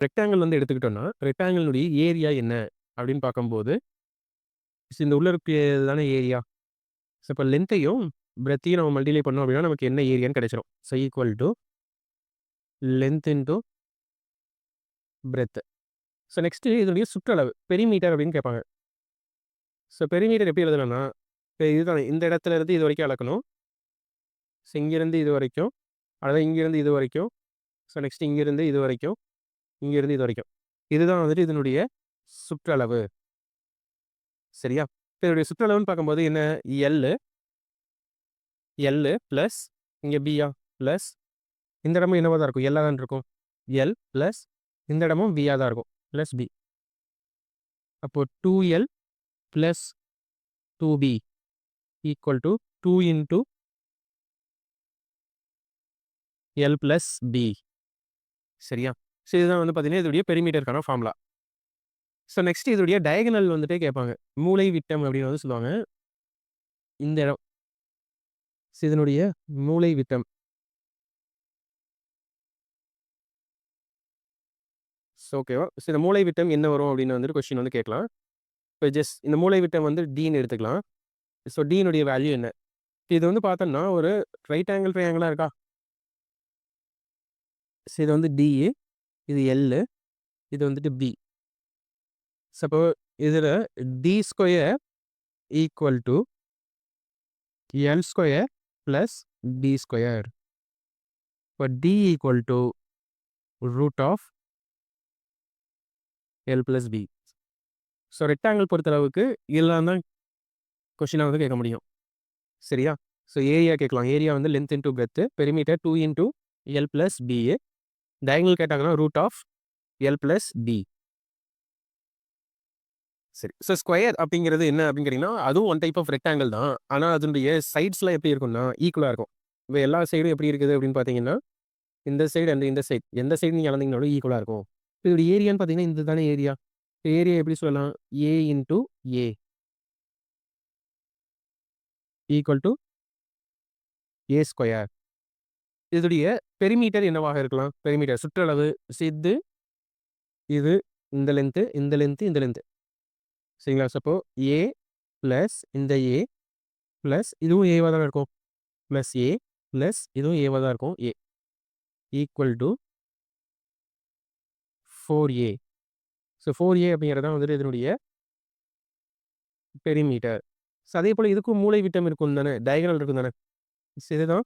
Rectangle வந்து எடுத்துக்கிட்டோம்னா, ரெக்டாங்கிளுடைய area என்ன அப்படின்னு பார்க்கும்போது, இந்த உள்ள இருக்கிறது தானே ஏரியா. ஸோ இப்போ லென்த்தையும், பிரெத்தையும் நம்ம மல்டிலே பண்ணோம் அப்படின்னா, நமக்கு என்ன ஏரியான்னு கிடைச்சிரும். So equal to length into breadth. So next இதனுடைய சுற்றளவு பெரிமீட்டர் அப்படின்னு கேட்பாங்க. ஸோ பெரிமீட்டர் எப்படி எழுதணும்னா இப்போ இதுதான் இந்த இடத்துல இருந்து இது வரைக்கும் அளக்கணும். ஸோ இங்கேருந்து இது வரைக்கும், அதாவது இங்கேருந்து இது வரைக்கும், ஸோ நெக்ஸ்ட் இங்கேருந்து இது வரைக்கும், இங்கிருந்து இது வரைக்கும். இதுதான் வந்துட்டு இதனுடைய சுற்றளவு. சரியா? இதனுடைய சுற்றளவுன்னு பார்க்கும்போது என்ன எல் எல் பிளஸ் இங்க பியா பிளஸ் இந்த இடமும் என்னவா தான் இருக்கும் எல்லா தான் இருக்கும். எல் பிளஸ் இந்த இடமும் பியா தான் இருக்கும். Plus B. அப்போ 2எல் plus 2பி equal to 2 L plus B. சரியா? ஸோ இதுதான் வந்து பார்த்தீங்கன்னா, இதோடைய பெரிமீட்டருக்கான ஃபார்முலா. ஸோ நெக்ஸ்ட் இதோடைய டயகனல் வந்துட்டே கேட்பாங்க. மூலை விட்டம் அப்படின்னு வந்து சொல்லுவாங்க. இந்த இடம். ஸோ இதனுடைய மூலை விட்டம். ஸோ ஓகேவா? ஸோ இந்த மூலை விட்டம் என்ன வரும் அப்படின்னு வந்துட்டு கொஸ்டின் வந்து கேட்கலாம். இப்போ ஜஸ்ட் இந்த மூலை விட்டம் வந்து டின்னு எடுத்துக்கலாம். ஸோ டியினுடைய வேல்யூ என்ன? இது வந்து பார்த்தோம்னா, ஒரு ரைட் ஆங்கிள் ட்ரையாங்கிளா இருக்கா? ஸோ இது வந்து டிஏ இது எல்லு இது வந்துட்டு பி. சப்போ இதில் D square equal to L square plus B square. இப்போ D equal to root of L plus B. So rectangle பொறுத்தளவுக்கு இதெல்லாம் தான் கொஷினாக வந்து கேட்க முடியும். சரியா? ஸோ ஏரியா கேட்கலாம். ஏரியா வந்து length into breadth, perimeter two into L plus B A இந்த ஆங்கிள் கேட்டாங்கன்னா root of L plus B. சரி. ஸோ ஸ்கொயர் அப்படிங்கிறது என்ன அப்படின்னு அதுவும் ஒன் டைப் ஆஃப் ரெக்டாங்கிள் தான். ஆனால் அதனுடைய சைட்ஸ்லாம் எப்படி இருக்கும்னா, ஈக்குவலாக இருக்கும். இப்போ எல்லா சைடும் எப்படி இருக்குது அப்படின்னு பார்த்தீங்கன்னா, இந்த சைடு அந்த இந்த சைடு எந்த சைடு நீங்கள் இழந்தீங்கனாலும் ஈக்குவலாக இருக்கும். இதோட ஏரியான்னு பார்த்தீங்கன்னா, இந்த தானே ஏரியா. ஏரியா எப்படி சொல்லலாம்? A into A. Equal to A square. இதோடைய பெரிமீட்டர் என்னவாக இருக்கலாம்? பெரிமீட்டர் சுற்றளவு சித்து இது, இது இந்த லென்த்து, இந்த லென்த்து, இந்த லென்த்து. சரிங்களா? சப்போ ஏ ப்ளஸ் இந்த ஏ ப்ளஸ் இதுவும் ஏவாக தானே இருக்கும். ப்ளஸ் ஏ ப்ளஸ் இதுவும் ஏவாக தான் இருக்கும். ஏ ஈக்குவல் டூ 4ஏ. ஸோ ஃபோர் ஏ அப்படிங்கிறது தான் வந்துட்டு இதனுடைய பெரிமீட்டர். ஸோ அதே போல் இதுக்கும் மூளை விட்டம் இருக்கும் தானே. டயகனல் இருக்கும் தானே. ஸோ இதுதான்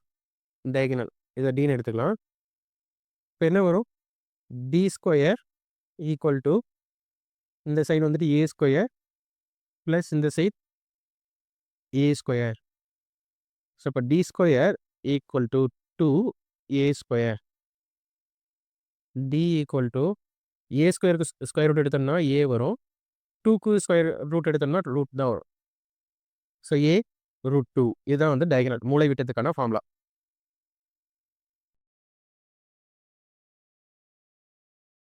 டயகனல். இதை டீன்னு எடுத்துக்கலாம். இப்போ என்ன வரும்? டி ஸ்கொயர் ஈக்குவல் டூ இந்த சைடு வந்துட்டு ஏ ஸ்கொயர் ப்ளஸ் இந்த சைட் ஏ ஸ்கொயர். ஸோ இப்போ D square equal to A square. D equal to A ஸ்கொயருக்கு ஸ்கொயர் ரூட் எடுத்தோம்னா ஏ வரும். டூக்கு ஸ்கொயர் ரூட் எடுத்தோம்னா ரூட் தான் வரும். ஸோ ஏ ரூட் டூ இதுதான் வந்து டயக்னல் மூளை விட்டத்துக்கான ஃபார்முலா.